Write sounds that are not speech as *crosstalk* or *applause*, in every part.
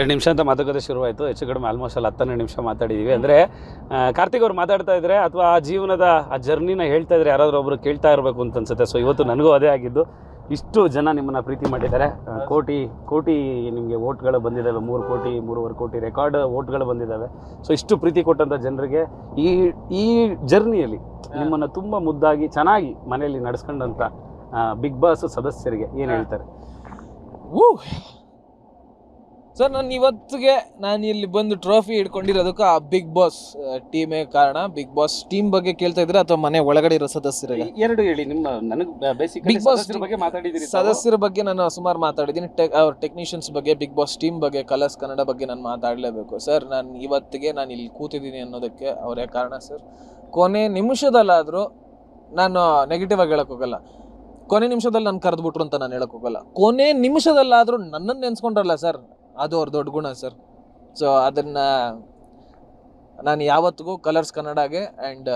ಎರಡು ನಿಮಿಷ ಅಂತ ಮಾತುಕತೆ ಶುರುವಾಯಿತು. ಹೆಚ್ಚು ಕಡಿಮೆ ಆಲ್ಮೋಸ್ಟ್ ಅಲ್ಲಿ ಹತ್ತನೇ ನಿಮಿಷ ಮಾತಾಡಿದ್ದೀವಿ ಅಂದರೆ ಕಾರ್ತಿಕ್ ಅವ್ರು ಮಾತಾಡ್ತಾ ಇದ್ದರೆ ಅಥವಾ ಆ ಜೀವನದ ಆ ಜರ್ನಿನ ಹೇಳ್ತಾ ಇದ್ರೆ ಯಾರಾದರೂ ಒಬ್ಬರು ಕೇಳ್ತಾ ಇರಬೇಕು ಅಂತ ಅನ್ಸುತ್ತೆ. ಸೊ ಇವತ್ತು ನನಗೂ ಅದೇ ಆಗಿದ್ದು. ಇಷ್ಟು ಜನ ನಿಮ್ಮನ್ನ ಪ್ರೀತಿ ಮಾಡಿದ್ದಾರೆ. ಕೋಟಿ ಕೋಟಿ ನಿಮಗೆ ಓಟ್ಗಳು ಬಂದಿದ್ದಾವೆ. ಮೂರು ಕೋಟಿ ಮೂರುವರೆ ಕೋಟಿ ರೆಕಾರ್ಡ್ ಓಟ್ಗಳು ಬಂದಿದ್ದಾವೆ. ಸೊ ಇಷ್ಟು ಪ್ರೀತಿ ಕೊಟ್ಟಂಥ ಜನರಿಗೆ ಈ ಈ ಜರ್ನಿಯಲ್ಲಿ ನಿಮ್ಮನ್ನು ತುಂಬ ಮುದ್ದಾಗಿ ಚೆನ್ನಾಗಿ ಮನೆಯಲ್ಲಿ ನಡೆಸ್ಕೊಂಡಂಥ ಬಿಗ್ ಬಾಸ್ ಸದಸ್ಯರಿಗೆ ಏನು ಹೇಳ್ತಾರೆ? ಸರ್ ನಾನು ಇವತ್ತಿಗೆ ನಾನು ಇಲ್ಲಿ ಬಂದು ಟ್ರೋಫಿ ಹಿಡ್ಕೊಂಡಿರೋದಕ್ಕೆ ಆ ಬಿಗ್ ಬಾಸ್ ಟೀಮೇ ಕಾರಣ. ಬಿಗ್ ಬಾಸ್ ಟೀಮ್ ಬಗ್ಗೆ ಕೇಳ್ತಾ ಇದ್ರೆ ಅಥವಾ ಮನೆ ಒಳಗಡೆ ಇರೋ ಸದಸ್ಯರಿಗೆ? ಎರಡು ಹೇಳಿ ನಿಮ್ಮ ನನಗೆ ಬೇಸಿಕ್ Big Boss ಸದಸ್ಯರ ಬಗ್ಗೆ ಮಾತಾಡಿದ್ದೀನಿ ಸದಸ್ಯರ ಬಗ್ಗೆ ನಾನು ಸುಮಾರು ಮಾತಾಡಿದ್ದೀನಿ. ಟೆಕ್ ಅವ್ರ ಟೆಕ್ನಿಷಿಯನ್ಸ್ ಬಗ್ಗೆ ಬಿಗ್ ಬಾಸ್ ಟೀಮ್ ಬಗ್ಗೆ ಕಲರ್ಸ್ ಕನ್ನಡ ಬಗ್ಗೆ ನಾನು ಮಾತಾಡಲೇಬೇಕು. ಸರ್ ನಾನು ಇವತ್ತಿಗೆ ನಾನು ಇಲ್ಲಿ ಕೂತಿದ್ದೀನಿ ಅನ್ನೋದಕ್ಕೆ ಅವರೇ ಕಾರಣ ಸರ್ ಕೊನೆ ನಿಮಿಷದಲ್ಲಾದರೂ ನಾನು ನೆಗೆಟಿವ್ ಆಗಿ ಹೇಳಕ್ ಹೋಗಲ್ಲ. ಕೊನೆ ನಿಮಿಷದಲ್ಲಿ ನಾನು ಕರೆದ್ಬಿಟ್ರು ಅಂತ ನಾನು ಹೇಳಕ್ ಹೋಗಲ್ಲ. ಕೊನೆ ನಿಮಿಷದಲ್ಲಾದರೂ ನನ್ನನ್ನು ನೆನ್ಸ್ಕೊಂಡ್ರಲ್ಲ ಸರ್ ಅದು ಅವ್ರ ದೊಡ್ಡ ಗುಣ ಸರ್. ಸೊ ಅದನ್ನ ನಾನು ಯಾವತ್ತಿಗೂ ಕಲರ್ಸ್ ಕನ್ನಡಗೆ ಆ್ಯಂಡ್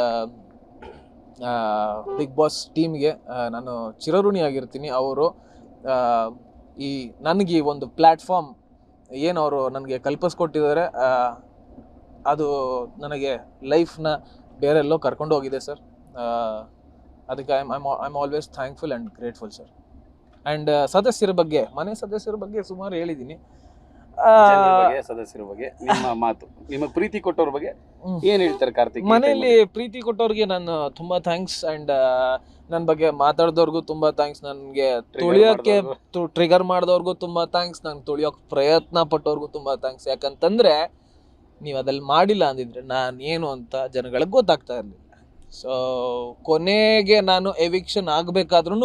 ಬಿಗ್ ಬಾಸ್ ಟೀಮ್ಗೆ ನಾನು ಚಿರಋಣಿಯಾಗಿರ್ತೀನಿ ಅವರು ಈ ನನಗೆ ಈ ಒಂದು ಪ್ಲ್ಯಾಟ್ಫಾರ್ಮ್ ಏನು ಅವರು ನನಗೆ ಕಲ್ಪಿಸ್ಕೊಟ್ಟಿದ್ದಾರೆ ಅದು ನನಗೆ ಲೈಫ್ನ ಬೇರೆಲ್ಲೋ ಕರ್ಕೊಂಡು ಹೋಗಿದೆ ಸರ್. ಅದಕ್ಕೆ I I'm I am always thankful and grateful sir and ಸದಸ್ಯರ ಬಗ್ಗೆ, ಮನೆ ಸದಸ್ಯರ ಬಗ್ಗೆ ಸುಮಾರು ಹೇಳಿದ್ದೀನಿ. ಜನರ ಬಗ್ಗೆ ಸದಸ್ಯರ ಬಗ್ಗೆ ನಿಮ್ಮ *laughs* ಮಾತು ನಿಮ್ಮ ಪ್ರೀತಿ ಕೊಟ್ಟವ್ರ ಬಗ್ಗೆ. ಏನ್ ಹೇಳ್ತಾರೆ ಕಾರ್ತಿಕ್ ಮನೆಯಲ್ಲಿ ಪ್ರೀತಿ ಕೊಟ್ಟವ್ರಿಗೆ ನಾನು ತುಂಬಾ ಥ್ಯಾಂಕ್ಸ್ ಅಂಡ್ ನನ್ನ ಬಗ್ಗೆ ಮಾತಾಡ್ದವ್ರಿಗೂ ತುಂಬಾ ಥ್ಯಾಂಕ್ಸ್ ನನಗೆ ತುಳಿಯೋಕ್ಕೆ ಟ್ರಿಗರ್ ಮಾಡಿದವ್ರಿಗೂ. ತುಂಬಾ ಥ್ಯಾಂಕ್ಸ್ ನಾನು ತುಳಿಯೋಕೆ ಪ್ರಯತ್ನ ಪಟ್ಟವ್ರಿಗೂ ತುಂಬಾ ಥ್ಯಾಂಕ್ಸ್ ಯಾಕಂತಂದ್ರೆ ನೀವು ಅದ್ರಲ್ಲಿ ಮಾಡಿಲ್ಲ ಅಂದಿದ್ರೆ ನಾನು ಏನು ಅಂತ ಜನಗಳಿಗೆ ಗೊತ್ತಾಗ್ತಾ ಇರಲಿಲ್ಲ. ಸೊ ಕೊನೆಗೆ ನಾನು ಎವಿಕ್ಷನ್ ಆಗಬೇಕಾದ್ರೂ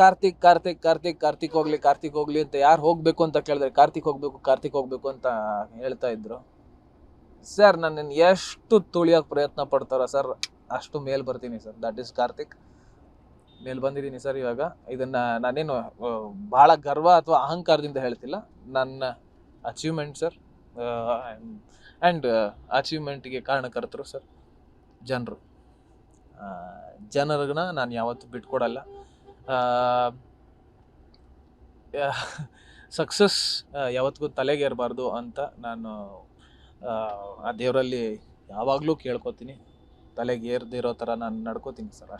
ಕಾರ್ತಿಕ್ ಕಾರ್ತಿಕ್ ಕಾರ್ತಿಕ್ ಕಾರ್ತಿಕ್ ಹೋಗ್ಲಿ ಕಾರ್ತಿಕ್ ಹೋಗ್ಲಿ ಅಂತ ಯಾರು ಹೋಗ್ಬೇಕು ಅಂತ ಕೇಳಿದ್ರೆ ಕಾರ್ತಿಕ್ ಹೋಗ್ಬೇಕು ಕಾರ್ತಿಕ್ ಹೋಗ್ಬೇಕು ಅಂತ ಹೇಳ್ತಾ ಇದ್ರು. ಸರ್ ನನ್ನ ಎಷ್ಟು ತುಳಿಯೋಕೆ ಪ್ರಯತ್ನ ಪಡ್ತಾರ ಸರ್ ಅಷ್ಟು ಮೇಲ್ ಬರ್ತೀನಿ ಸರ್ ದಟ್ ಈಸ್ ಕಾರ್ತಿಕ್. ಮೇಲ್ ಬಂದಿದ್ದೀನಿ ಸರ್ ಇವಾಗ. ಇದನ್ನ ನಾನೇನು ಬಹಳ ಗರ್ವ ಅಥವಾ ಅಹಂಕಾರದಿಂದ ಹೇಳ್ತಿಲ್ಲ. ನನ್ನ ಅಚೀವ್ಮೆಂಟ್ ಸರ್ ಆ್ಯಂಡ್ ಅಚೀವ್ಮೆಂಟ್ಗೆ ಕಾರಣಕರ್ತರು ಸರ್ ಜನರು. ಜನರನ್ನ ನಾನು ಯಾವತ್ತೂ ಬಿಟ್ಕೊಡಲ್ಲ. ಸಕ್ಸಸ್ ಯಾವತ್ತಿಗೂ ತಲೆಗೇರಬಾರ್ದು ಅಂತ ನಾನು ಆ, ದೇವರಲ್ಲಿ ಯಾವಾಗಲೂ ಕೇಳ್ಕೊತೀನಿ. ತಲೆಗೆ ಏರ್ದಿರೋ ಥರ ನಾನು ನಡ್ಕೋತೀನಿ ಸರ್ ಅಷ್ಟೇ.